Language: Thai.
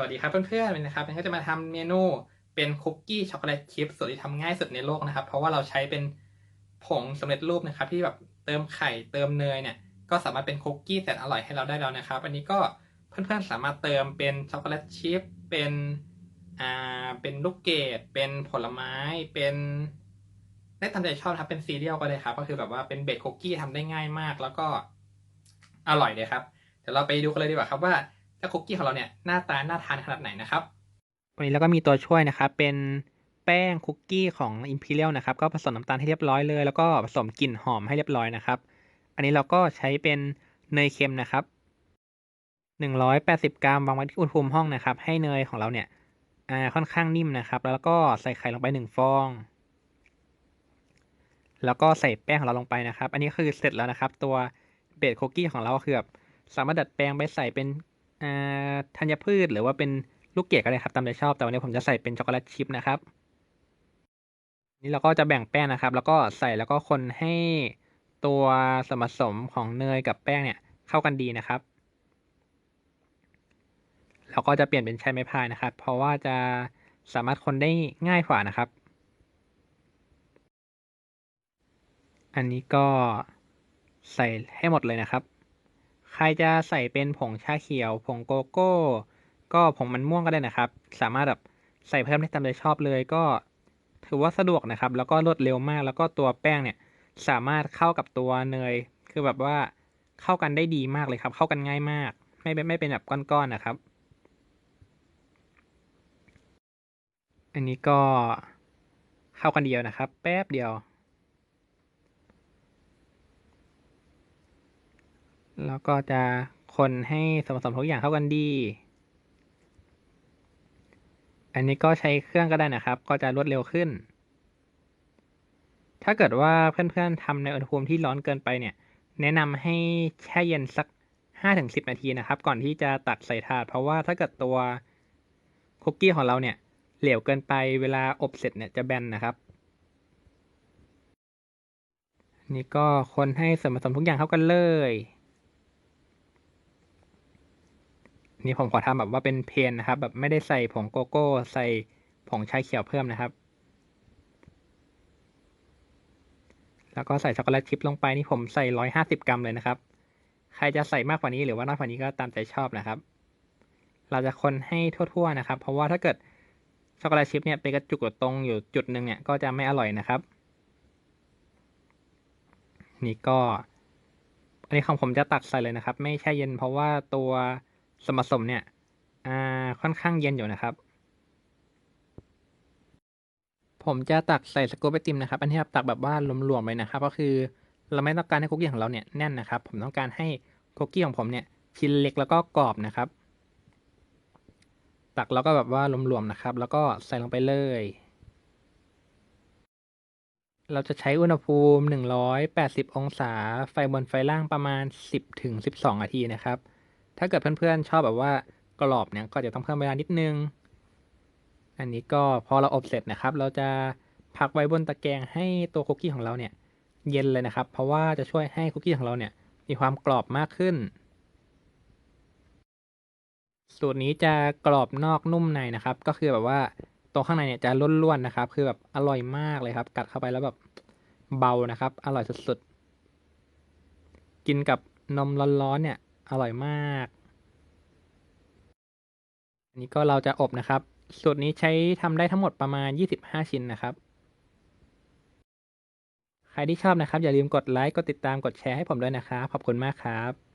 วัสดีครับเพื่อนๆนะครับวันก็จะมาทำเมนูเป็นคุกกี้ช็อกโกแลตชิพสูตรที่ทำง่ายสุดในโลกนะครับ เพราะว่าเราใช้เป็นผงสำเร็จรูปนะครับ ที่แบบเติมไข่เติมเนยเนี่ย ก็สามารถเป็นคุกกี้แสนอร่อยให้เราได้แล้วนะครับ อันนี้ก็เพื่อนๆสามารถเติมเป็นช็อกโกแลตชิพเป็นอ่าเป็นลูกเกดเป็นผลไม้เป็นได้ตามใจชอบครับเป็นซีเรียลก็ได้ครับ ก็คือแบบว่าเป็นเบเกคุกกี้ทำได้ง่ายมาก แล้วก็อร่อยเลยครับเดี๋ยวเราไปดูกันเลยดีกว่าครับว่า เจ้าคุกกี้ของเราเนี่ยหน้าตาน่าทานขนาดไหนนะครับวันนี้เราก็มีตัวช่วยนะครับเป็นแป้งคุกกี้ของ Imperial นะครับก็ผสมน้ำตาลให้เรียบร้อยเลย แล้วก็ผสมกลิ่นหอมให้เรียบร้อยนะครับ อันนี้เราก็ใช้เป็นเนยเค็มนะครับ 180 กรัมวางไว้ที่อุณหภูมิห้องนะครับ ให้เนยของเราเนี่ยค่อนข้างนิ่มนะครับ แล้วก็ใส่ไข่ลงไปหนึ่งฟอง แล้วก็ใส่แป้งของเราลงไปนะครับ อันนี้คือเสร็จแล้วนะครับ ตัวเบสคุกกี้ของเราคือแบบสามารถดัดแปลงไปใส่เป็น ธัญพืชหรือว่าเป็นลูกเกดก็ได้ครับตามใจชอบแต่วันนี้ผมจะใส่เป็นช็อกโกแลตชิพนะครับ นี่เราก็จะแบ่งแป้งนะครับ แล้วก็ใส่แล้วก็คนให้ตัวส่วนผสมของเนยกับแป้งเนี่ยเข้ากันดีนะครับเราก็จะเปลี่ยนเป็นใช้ไม้พายนะครับ เพราะว่าจะสามารถคนได้ง่ายกว่านะครับ อันนี้ก็ใส่ให้หมดเลยนะครับ ใครจะใส่เป็นผงชาเขียว ผงโกโก้ ก็ผงมันม่วงก็ได้นะครับ สามารถแบบใส่เพิ่มได้ตามใจชอบเลยก็ถือว่าสะดวกนะครับ แล้วก็รวดเร็วมาก แล้วก็ตัวแป้งเนี่ยสามารถเข้ากับตัวเนย คือแบบว่าเข้ากันได้ดีมากเลยครับ เข้ากันง่ายมาก ไม่เป็นไม่เป็นแบบก้อนๆนะครับ อันนี้ก็เข้ากันเดียวนะครับ แป๊บเดียว แล้วก็จะคนให้ส่วนผสมทุกอย่างเข้ากันดี อันนี้ก็ใช้เครื่องก็ได้นะครับ ก็จะรวดเร็วขึ้น ถ้าเกิดว่าเพื่อนๆทำในอุณหภูมิที่ร้อนเกินไปเนี่ย แนะนำให้แช่เย็นสัก 5-10 นาทีนะครับ ก่อนที่จะตักใส่ถาด เพราะว่าถ้าเกิดตัวคุกกี้ของเราเนี่ยเหลวเกินไปเวลาอบเสร็จเนี่ยจะแบนนะครับ นี่ก็คนให้ส่วนผสมทุกอย่างเข้ากันเลย นี่ผมขอทำแบบว่าเป็นเพนนะครับ แบบไม่ได้ใส่ผงโกโก้ ใส่ผงชาเขียวเพิ่มนะครับ แล้วก็ใส่ช็อกโกแลตชิพลงไปนี่ผมใส่ร้อยห้าสิบกรัมเลยนะครับ ใครจะใส่มากกว่านี้หรือว่าน้อยกว่านี้ก็ตามใจชอบนะครับ เราจะคนให้ทั่วๆนะครับ เพราะว่าถ้าเกิดช็อกโกแลตชิพเนี่ยไปกระจุกตรงอยู่จุดหนึ่งเนี่ยก็จะไม่อร่อยนะครับ นี่ก็ อันนี้ของผมจะตักใส่เลยนะครับ ไม่แช่เย็นเพราะว่าตัว สมผสมเนี่ยค่อนข้างเย็นอยู่นะครับ ผมจะตักใส่สกู๊ปไอติมนะครับ อันนี้ครับตักแบบว่าหลวมๆเลยนะครับ ก็คือเราไม่ต้องการให้คุกกี้ของเราเนี่ยแน่นนะครับ ผมต้องการให้คุกกี้ของผมเนี่ยชิ้นเล็กแล้วก็กรอบนะครับ ตักแล้วก็แบบว่าหลวมๆนะครับ แล้วก็ใส่ลงไปเลย เราจะใช้อุณหภูมิ 180 องศา ไฟบนไฟล่างประมาณ 10ถึง12 นาทีนะครับ ถ้าเกิดเพื่อนๆชอบแบบว่ากรอบเนี่ยก็จะต้องเพิ่มเวลานิดนึง อันนี้ก็พอเราอบเสร็จนะครับ เราจะพักไว้บนตะแกรงให้ตัวคุกกี้ของเราเนี่ยเย็นเลยนะครับ เพราะว่าจะช่วยให้คุกกี้ของเราเนี่ยมีความกรอบมากขึ้น สูตรนี้จะกรอบนอกนุ่มในนะครับ ก็คือแบบว่าตรงข้างในเนี่ยจะล้วนๆนะครับ คือแบบอร่อยมากเลยครับ กัดเข้าไปแล้วแบบเบานะครับ อร่อยสุดๆ กินกับนมร้อนๆเนี่ย อร่อยมาก อันนี้ก็เราจะอบนะครับ สูตรนี้ใช้ทำได้ทั้งหมดประมาณ 25 ชิ้นนะครับ ใครที่ชอบนะครับ อย่าลืมกดไลค์ กดติดตาม กดแชร์ให้ผมด้วยนะครับ ขอบคุณมากครับ